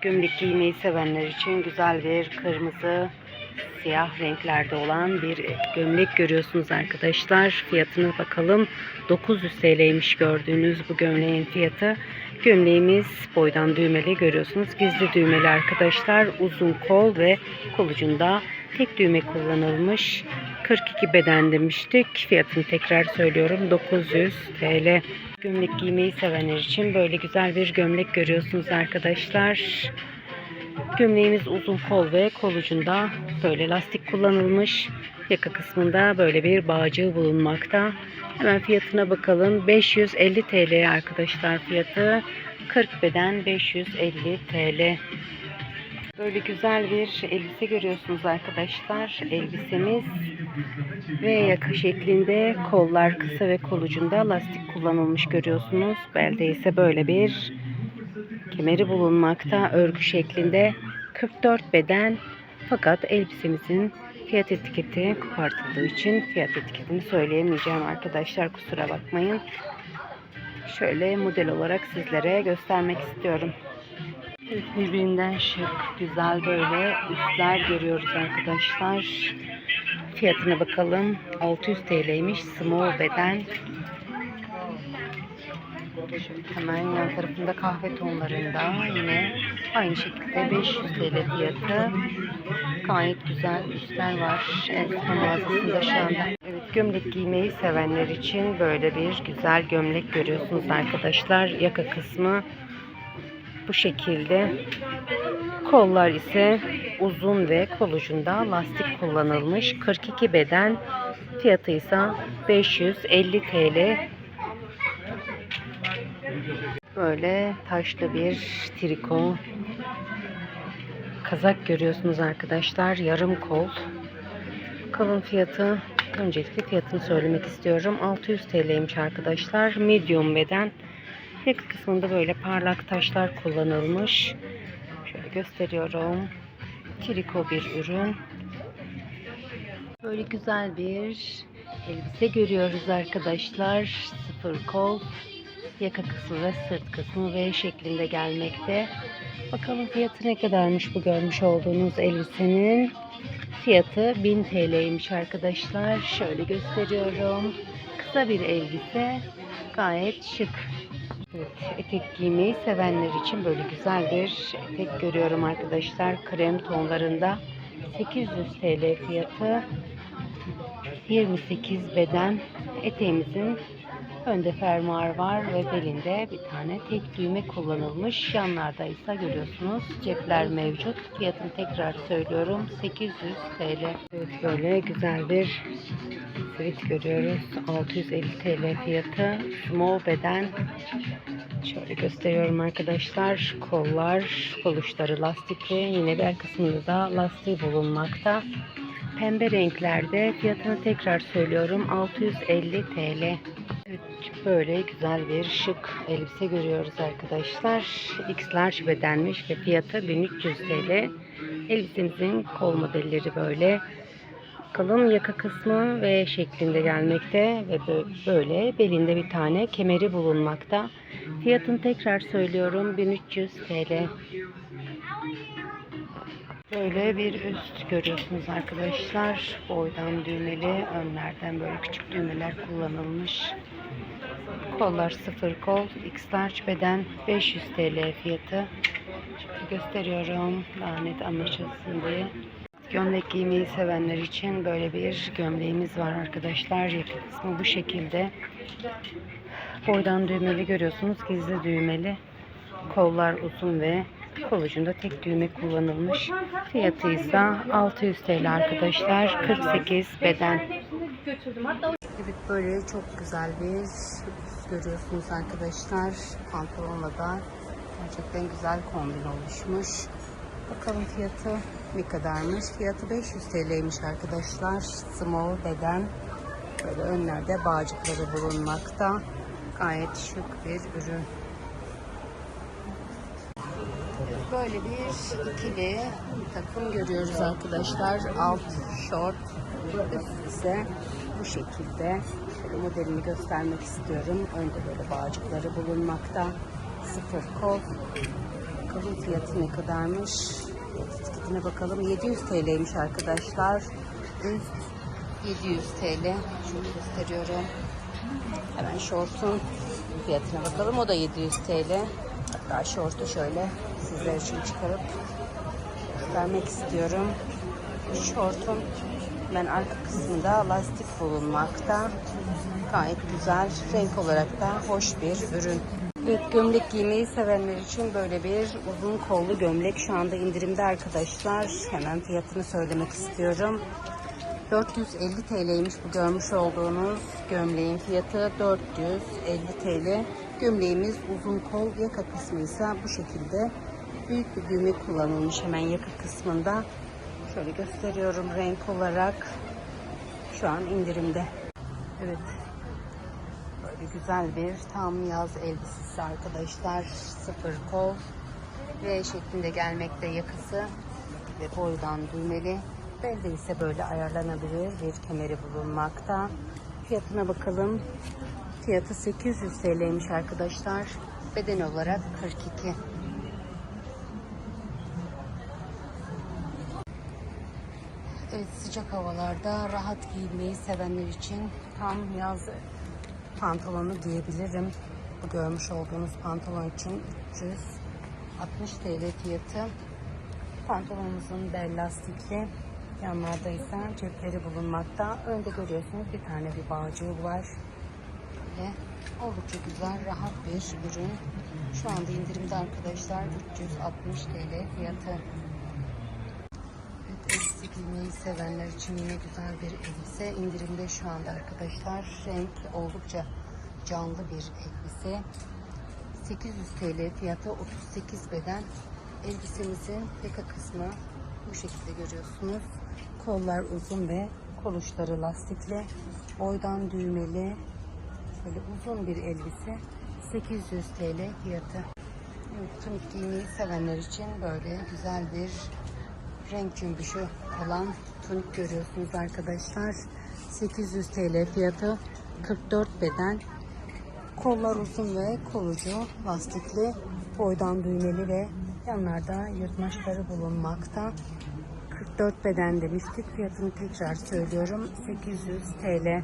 Gömlek giymeyi sevenler için güzel bir kırmızı siyah renklerde olan bir gömlek görüyorsunuz arkadaşlar. Fiyatına bakalım. 900 TL'ymiş gördüğünüz bu gömleğin fiyatı. Gömleğimiz boydan düğmeli görüyorsunuz. Gizli düğmeli arkadaşlar. Uzun kol ve kol ucunda tek düğme kullanılmış. 42 beden demiştik. Fiyatını tekrar söylüyorum. 900 TL. Gömlek giymeyi sevenler için böyle güzel bir gömlek görüyorsunuz arkadaşlar. Gömleğimiz uzun kol ve kol ucunda böyle lastik kullanılmış. Yaka kısmında böyle bir bağcığı bulunmakta. Hemen fiyatına bakalım. 550 TL arkadaşlar fiyatı. 40 beden 550 TL. Böyle güzel bir elbise görüyorsunuz arkadaşlar. Elbisemiz ve yaka şeklinde kollar kısa ve kol ucunda lastik kullanılmış görüyorsunuz. Belde ise böyle bir kemeri bulunmakta. Örgü şeklinde 44 beden fakat elbisemizin fiyat etiketi kopartıldığı için fiyat etiketini söyleyemeyeceğim arkadaşlar kusura bakmayın. Şöyle model olarak sizlere göstermek istiyorum. Birbirinden şık, güzel böyle üstler görüyoruz arkadaşlar. Fiyatına bakalım. 600 TL'ymiş. Small beden. Şöyle hemen yan tarafında kahve tonlarında yine aynı şekilde 500 TL fiyatı. Gayet güzel üstler var. Elbise mağazasında şu anda. Evet gömlek giymeyi sevenler için böyle bir güzel gömlek görüyorsunuz arkadaşlar. Yaka kısmı bu şekilde. Kollar ise uzun ve kol ucunda lastik kullanılmış. 42 beden. Fiyatı ise 550 TL. Böyle taşlı bir triko kazak görüyorsunuz arkadaşlar. Yarım kol. Kalın fiyatı öncelikle fiyatını söylemek istiyorum. 600 TL'ymiş arkadaşlar. Medium beden. Tek kısmında böyle parlak taşlar kullanılmış. Şöyle gösteriyorum. Triko bir ürün. Böyle güzel bir elbise görüyoruz arkadaşlar. Sıfır kol. Yaka kısmı ve sırt kısmı V şeklinde gelmekte. Bakalım fiyatı ne kadarmış bu görmüş olduğunuz elbisenin. Fiyatı 1000 TL'ymiş arkadaşlar. Şöyle gösteriyorum. Kısa bir elbise. Gayet şık. Evet, etek giymeyi sevenler için böyle güzel bir etek görüyorum arkadaşlar. Krem tonlarında 800 TL fiyatı. 28 beden. Eteğimizin önde fermuar var ve belinde bir tane tek düğme kullanılmış. Yanlarda ise görüyorsunuz cepler mevcut. Fiyatını tekrar söylüyorum. 800 TL. Evet böyle güzel bir sweat görüyoruz. 650 TL fiyatı. Small beden. Şöyle gösteriyorum arkadaşlar. Kollar, kol uçları lastikli. Yine bel kısmında da lastiği bulunmakta. Pembe renklerde fiyatını tekrar söylüyorum. 650 TL. Evet, böyle güzel bir şık elbise görüyoruz arkadaşlar. X bedenmiş ve fiyatı 1300 TL. Elbisemizin kol modelleri böyle. Bakalım yaka kısmı V şeklinde gelmekte ve böyle belinde bir tane kemeri bulunmakta. Fiyatını tekrar söylüyorum 1300 TL. Böyle bir üst görüyorsunuz arkadaşlar. Boydan düğmeli, önlerden böyle küçük düğmeler kullanılmış. Kollar sıfır kol, X large beden 500 TL fiyatı. Şimdi gösteriyorum daha net anlaşılsın diye. Gömlek giymeyi sevenler için böyle bir gömleğimiz var arkadaşlar. Yaka kısmı bu şekilde. Boydan düğmeli görüyorsunuz. Gizli düğmeli. Kollar uzun ve kol ucunda tek düğme kullanılmış. Fiyatı ise 600 TL arkadaşlar. 48 beden. Evet böyle çok güzel bir görüyorsunuz arkadaşlar. Pantolonla da gerçekten güzel kombin oluşmuş. Bakalım fiyatı ne kadarmış? Fiyatı 500 TL'ymiş arkadaşlar. Small beden. Böyle önlerde bağcıkları bulunmakta. Gayet şık bir ürün. Böyle bir ikili takım görüyoruz arkadaşlar. Alt short, üst bu şekilde. Şöyle modelini göstermek istiyorum. Önde böyle bağcıkları bulunmakta. Sıfır kol. Bakalım fiyatı ne kadarmış. Etiketine bakalım. 700 TL'ymiş arkadaşlar. Üst 700 TL. Şöyle gösteriyorum. Hemen şortun fiyatına bakalım. O da 700 TL. Hatta şortu şöyle sizler için çıkarıp göstermek istiyorum. Şortun ben arka kısmında lastik bulunmakta. Gayet güzel. Renk olarak da hoş bir ürün. Evet gömlek giymeyi sevenler için böyle bir uzun kollu gömlek şu anda indirimde arkadaşlar. Hemen fiyatını söylemek istiyorum. 450 TL'ymiş bu görmüş olduğunuz gömleğin fiyatı 450 TL. Gömleğimiz uzun kol yaka kısmı ise bu şekilde büyük bir düğme kullanılmış hemen yaka kısmında. Şöyle gösteriyorum renk olarak. Şu an indirimde. Evet. Güzel bir tam yaz elbisesi arkadaşlar. Sıfır kol. V şeklinde gelmekte yakası ve boydan düğmeli. Belde ise böyle ayarlanabilir bir kemeri bulunmakta. Fiyatına bakalım. Fiyatı 800 TL'ymiş arkadaşlar. Beden olarak 42. Evet sıcak havalarda rahat giymeyi sevenler için tam yaz pantolonu giyebilirim. Bu görmüş olduğunuz pantolon için 360 TL fiyatı. Pantolonumuzun bel lastikli. Yanlarda ise cepleri bulunmakta. Önde görüyorsunuz bir tane bir bağcığı var. Böyle oldukça güzel, rahat bir ürün. Şu anda indirimde arkadaşlar 360 TL fiyatı. Giymeyi sevenler için yine güzel bir elbise. İndirimde şu anda arkadaşlar. Renk oldukça canlı bir elbise. 800 TL fiyatı 38 beden. Elbisemizin yaka kısmı bu şekilde görüyorsunuz. Kollar uzun ve kol uçları lastikli. Boydan düğmeli. Şöyle uzun bir elbise. 800 TL fiyatı. Evet, tunik giymeyi sevenler için böyle güzel bir renk cümbüşü olan tunik görüyorsunuz arkadaşlar. 800 TL fiyatı 44 beden. Kollar uzun ve kolucu lastikli boydan düğmeli ve yanlarda yırtmaçları bulunmakta. 44 beden demiştik. Fiyatını tekrar söylüyorum. 800 TL.